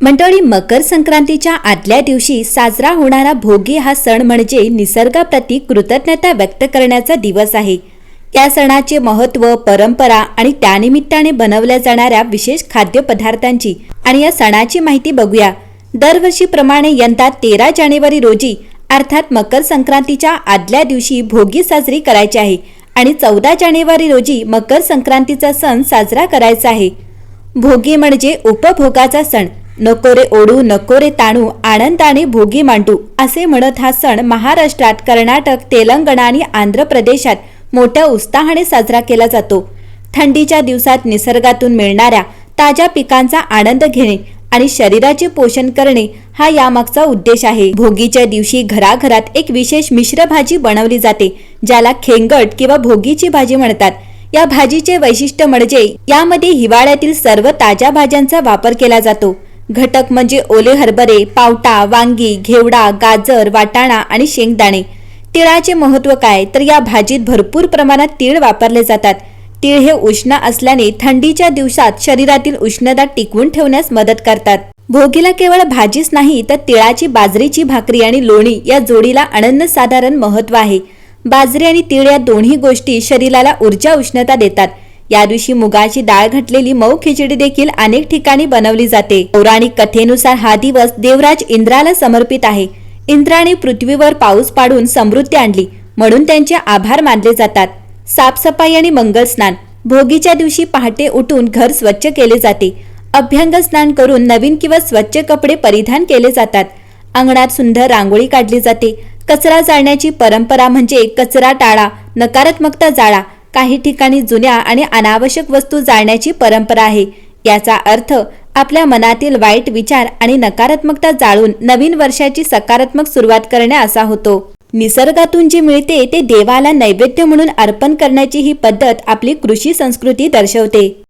मंडळी मकर संक्रांतीच्या आदल्या दिवशी साजरा होणारा भोगी हा सण म्हणजे निसर्गाप्रती कृतज्ञता व्यक्त करण्याचा दिवस आहे. या सणाचे महत्त्व परंपरा आणि त्यानिमित्ताने बनवल्या जाणाऱ्या विशेष खाद्यपदार्थांची आणि या सणाची माहिती बघूया. दरवर्षीप्रमाणे यंदा तेरा जानेवारी रोजी अर्थात मकर संक्रांतीच्या आदल्या दिवशी भोगी साजरी करायची आहे आणि चौदा जानेवारी रोजी मकर संक्रांतीचा सण साजरा करायचा आहे. भोगी म्हणजे उपभोगाचा सण. नको रे ओढू नको रे ताणू आनंदाने भोगी मांडू असे म्हणत हा सण महाराष्ट्रात कर्नाटक तेलंगणा आणि आंध्र प्रदेशात मोठ्या उत्साहाने साजरा केला जातो. थंडीच्या दिवसात निसर्गातून मिळणाऱ्या ताज्या पिकांचा आनंद घेणे आणि शरीराचे पोषण करणे हा यामागचा उद्देश आहे. भोगीच्या दिवशी घराघरात एक विशेष मिश्र भाजी बनवली जाते ज्याला खेंगट किंवा भोगीची भाजी म्हणतात. या भाजीचे वैशिष्ट्य म्हणजे यामध्ये हिवाळ्यातील सर्व ताज्या भाज्यांचा वापर केला जातो. घटक म्हणजे ओले हरभरे पावटा वांगी घेवडा गाजर वाटाणा आणि शेंगदाणे. तिळाचे महत्त्व काय? तर या भाजीत भरपूर प्रमाणात तीळ वापरले जातात. तीळ हे उष्ण असल्याने थंडीच्या दिवसात शरीरातील उष्णता टिकवून ठेवण्यास मदत करतात. भोगीला केवळ भाजीच नाही तर तिळाची बाजरीची भाकरी आणि लोणी या जोडीला अनन्यसाधारण महत्त्व आहे. बाजरी आणि तीळ या दोन्ही गोष्टी शरीराला ऊर्जा उष्णता देतात. या दिवशी मुगाची डाळ घटलेली मऊ खिचडी देखील अनेक ठिकाणी बनवली जाते. पौराणिक कथेनुसार हा दिवस देवराज इंद्राला समर्पित आहे. इंद्राने पृथ्वीवर पाऊस पाडून समृद्धी आणली म्हणून त्यांचे आभार मानले जातात. साफसफाई आणि मंगल स्नान. भोगीच्या दिवशी पहाटे उठून घर स्वच्छ केले जाते. अभ्यंग स्नान करून नवीन किंवा स्वच्छ कपडे परिधान केले जातात. अंगणात सुंदर रांगोळी काढली जाते. कचरा जाळण्याची परंपरा म्हणजे कचरा टाळा नकारात्मकता जाळा काही ठिकाणी जुन्या आणि अनावश्यक वस्तू जाळण्याची परंपरा आहे. याचा अर्थ आपल्या मनातील वाईट विचार आणि नकारात्मकता जाळून नवीन वर्षाची सकारात्मक सुरुवात करणे असा होतो. निसर्गातून जे मिळते ते देवाला नैवेद्य म्हणून अर्पण करण्याची ही पद्धत आपली कृषी संस्कृती दर्शवते.